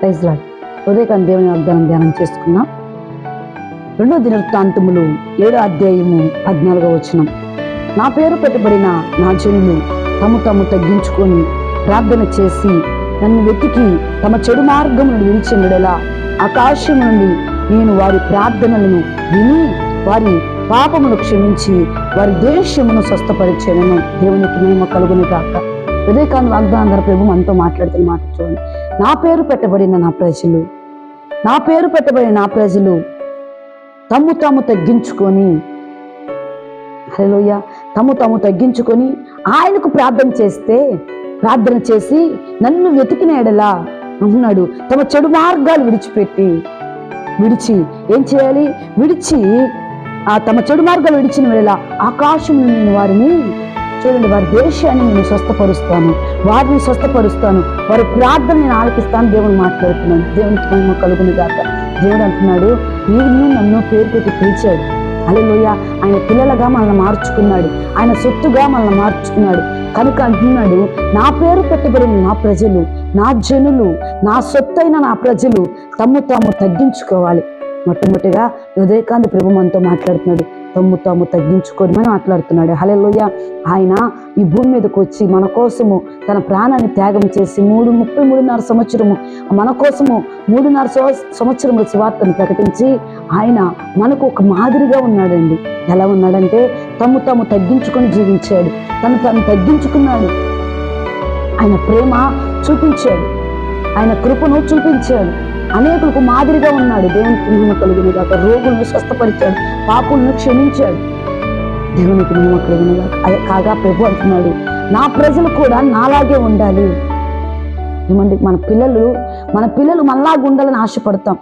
Praise lord. దేవుని వాగ్దానం ధ్యానం చేసుకున్నాం రెండో దినవృత్తాంతములు ఏడో అధ్యాయము పద్నాలుగో వచనం. నా పేరు పెట్టబడిన నా జనులు తము తాము తగ్గించుకొని ప్రార్థన చేసి నన్ను వెతికి తమ చెడు మార్గమును విడిచినడలా ఆకాశం నుండి నేను వారి ప్రార్థనలను విని వారి పాపమును క్షమించి వారి దేశమును స్వస్థపరిచేనను దేవునికి మేము కలుగుని కాక ఉదయకాంత వాగ్దానం ప్రభు మనతో మాట్లాడుతున్న మాట చూడండి. నా పేరు పెట్టబడిన నా ప్రజలు నా పేరు పెట్టబడిన నా ప్రజలు తమ్ము తాము తగ్గించుకొని హలోయ తమ్ము తాము తగ్గించుకొని ఆయనకు ప్రార్థన చేస్తే ప్రార్థన చేసి నన్ను వెతికిన ఎడలా అంటున్నాడు తమ చెడు మార్గాలు విడిచిపెట్టి విడిచి ఏం చేయాలి? విడిచి ఆ తమ చెడు మార్గాలు విడిచిన వేళ ఆకాశం నేను వారిని చూడండి వారి దేశాన్ని నేను స్వస్థపరుస్తాను వారిని స్వస్థపరుస్తాను వారి ప్రార్థన నేను ఆలకిస్తాను దేవుని మాట్లాడుతున్నాను దేవునికి మహిమ కలుగుని గాక. దేవుడు అంటున్నాడు నిన్ను నన్ను పేరు పెట్టి పిలిచాడు. అలెలోయ ఆయన పిల్లలుగా మనల్ని మార్చుకున్నాడు. ఆయన సొత్తుగా మనల్ని మార్చుకున్నాడు. కనుక అంటున్నాడు నా పేరు పెట్టబడిన నా ప్రజలు నా జనులు నా సొత్తైన నా ప్రజలు తమ్ము తాము తగ్గించుకోవాలి. మొట్టమొదటిగా ఉదయకాంత్ ప్రభు మనతో మాట్లాడుతున్నాడు. తమ్ము తాము తగ్గించుకొని మనం మాట్లాడుతున్నాడు హలెలోయ ఆయన ఈ భూమి మీదకు వచ్చి మన కోసము తన ప్రాణాన్ని త్యాగం చేసి మూడు ముప్పై మూడున్నర సంవత్సరము మన కోసము మూడున్నర సంవ- సంవత్సరముల సువార్తను ప్రకటించి ఆయన మనకు ఒక మాదిరిగా ఉన్నాడండి. ఎలా ఉన్నాడంటే తమ్ము తాము తగ్గించుకొని జీవించాడు. తను తను తగ్గించుకున్నాడు. ఆయన ప్రేమ చూపించాడు. ఆయన కృపను చూపించాడు. అనేకులకు మాదిరిగా ఉన్నాడు. దేవునికి మహిమ కలిగిన కాక రోగులను స్వస్థపరిచాడు. పాపులను క్షమించాడు. దేవునికి మహిమ కలిగిన గాక. అదే కాగా ప్రభు అంటున్నాడు నా ప్రజలు కూడా నాలాగే ఉండాలి. ఏమండి? మన పిల్లలు మన పిల్లలు మనలాగా ఉండాలని ఆశపడతాం.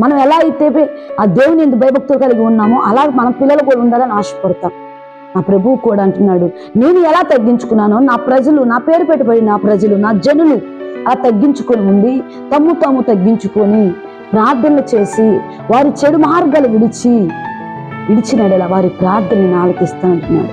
మనం ఎలా అయితే ఆ దేవుని ఎందుకు భయభక్తులు కలిగి ఉన్నామో అలా మన పిల్లలు కూడా ఉండాలని ఆశపడతాం. నా ప్రభువు కూడా అంటున్నాడు నేను ఎలా తగ్గించుకున్నానో నా ప్రజలు నా పేరు పెట్టబడి నా ప్రజలు నా జనులు ఆ తగ్గించుకొని ఉండి తమ్ము తాము తగ్గించుకొని ప్రార్థనలు చేసి వారి చెడు మార్గాలు విడిచి విడిచినడల వారి ప్రార్థనని ఆలకిస్తానంటున్నాడు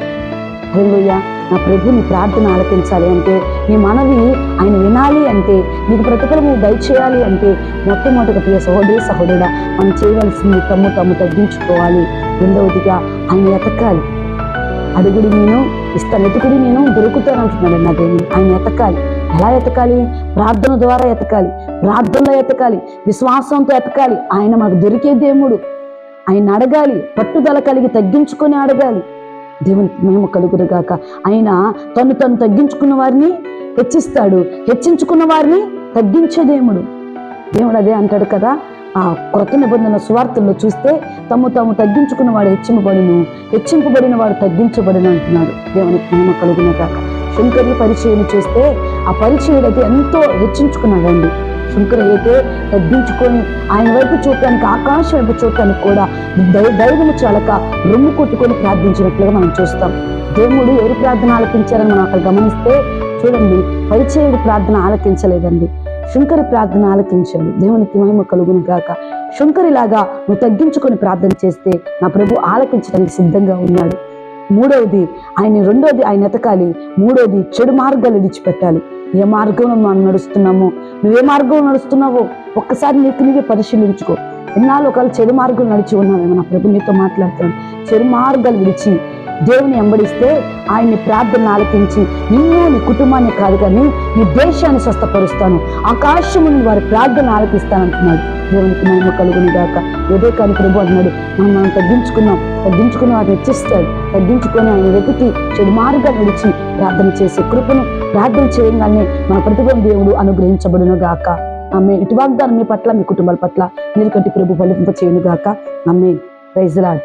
హల్లెలూయా నా ప్రభుని ప్రార్థన ఆలకించాలి అంటే నీ మనవి ఆయన వినాలి అంటే నీకు ప్రతిఫలము దయచేయాలి అంటే మొట్టమొదటిగా ప్రియ సహోదరి సహోదరుడా మనం చేయవలసింది తమ్ము తమ్ము తగ్గించుకోవాలి. రెండవదిగా ఆయన ఎతకాలి అడుగుడి నేను ఇస్తాను ఎతుకుడి నేను దొరుకుతాను అంటున్నాడు నా దేవుని ఆయన ఎతకాలి ఎలా ఎతకాలి? ప్రార్థన ద్వారా ఎతకాలి. ప్రార్థనలో ఎతకాలి. విశ్వాసంతో ఎతకాలి. ఆయన మాకు దొరికే దేవుడు. ఆయన అడగాలి. పట్టుదల కలిగి తగ్గించుకొని అడగాలి. దేవునికి మేము కలుగురు గాక. ఆయన తను తను తగ్గించుకున్న వారిని హెచ్చిస్తాడు. హెచ్చించుకున్న వారిని తగ్గించే దేవుడు. దేవుడు అదే అంటాడు కదా. ఆ క్రొత్త నిబంధన సువార్తల్లో చూస్తే తమ్ము తాము తగ్గించుకున్న వాడు హెచ్చింపబడును. హెచ్చింపబడిన వాడు తగ్గించబడిన అంటున్నాడు. దేవునికి మహిమ కలుగున కాక శంకర్ల పరిచయం చూస్తే ఆ పరిచయుడు అయితే ఎంతో హెచ్చించుకున్నాడండి. శంకర్ అయితే తగ్గించుకొని ఆయన వైపు చూడటానికి ఆకాశం వైపు చూడటానికి కూడా దై- చాలక రొమ్ము కొట్టుకొని ప్రార్థించినట్లుగా మనం చూస్తాం. దేవుడు ఎవరు ప్రార్థన ఆలకించారని మనం అక్కడ గమనిస్తే చూడండి పరిచయుడు ప్రార్థన ఆలకించలేదండి. శంకరి ప్రార్థన ఆలకించాడు. దేవునికి మహిమ కలుగును గాక. శంకరిలాగా నువ్వు తగ్గించుకొని ప్రార్థన చేస్తే నా ప్రభు ఆలకించడానికి సిద్ధంగా ఉన్నాడు. మూడవది ఆయన రెండోది ఆయన ఎతకాలి. మూడోది చెడు మార్గాలు విడిచిపెట్టాలి. ఏ మార్గంలో మనం నడుస్తున్నామో ఏ మార్గంలో నడుస్తున్నావో ఒక్కసారి నీకు నీవే పరిశీలించుకో. ఎన్నాళ్ళు ఒకవేళ చెడు మార్గం నడిచి ఉన్నావేమో నా ప్రభు నీతో మాట్లాడుతున్నాను. చెడు మార్గాలు విడిచి దేవుని వెంబడిస్తే ఆయన్ని ప్రార్థన ఆలకించి నిన్ను నీ కుటుంబాన్ని కాదు కానీ నీ దేశాన్ని స్వస్థపరుస్తాను. ఆకాశముని వారి ప్రార్థన ఆలకిస్తానంటున్నాడు. దేవునికి మహిమ కలుగుని దాకా ఏదో కానీ ప్రభు అన్నాడు మనం మనం తగ్గించుకున్నాం తగ్గించుకుని వారిని ఇచ్చిస్తాడు. తగ్గించుకొని ఆయన వెతికి చెడు మార్గాలు నడిచి ప్రార్థన చేసే కృపను ప్రార్థన చేయగానే మన ప్రతిభ దేవుడు అనుగ్రహించబడును గాక. ఆమె ఇటు వాగ్దానం మీ పట్ల మీ కుటుంబాల పట్ల. మీరు కంటి ప్రభు ఫలింప చేయను గాక ఆమె ప్రైజ్లాడ్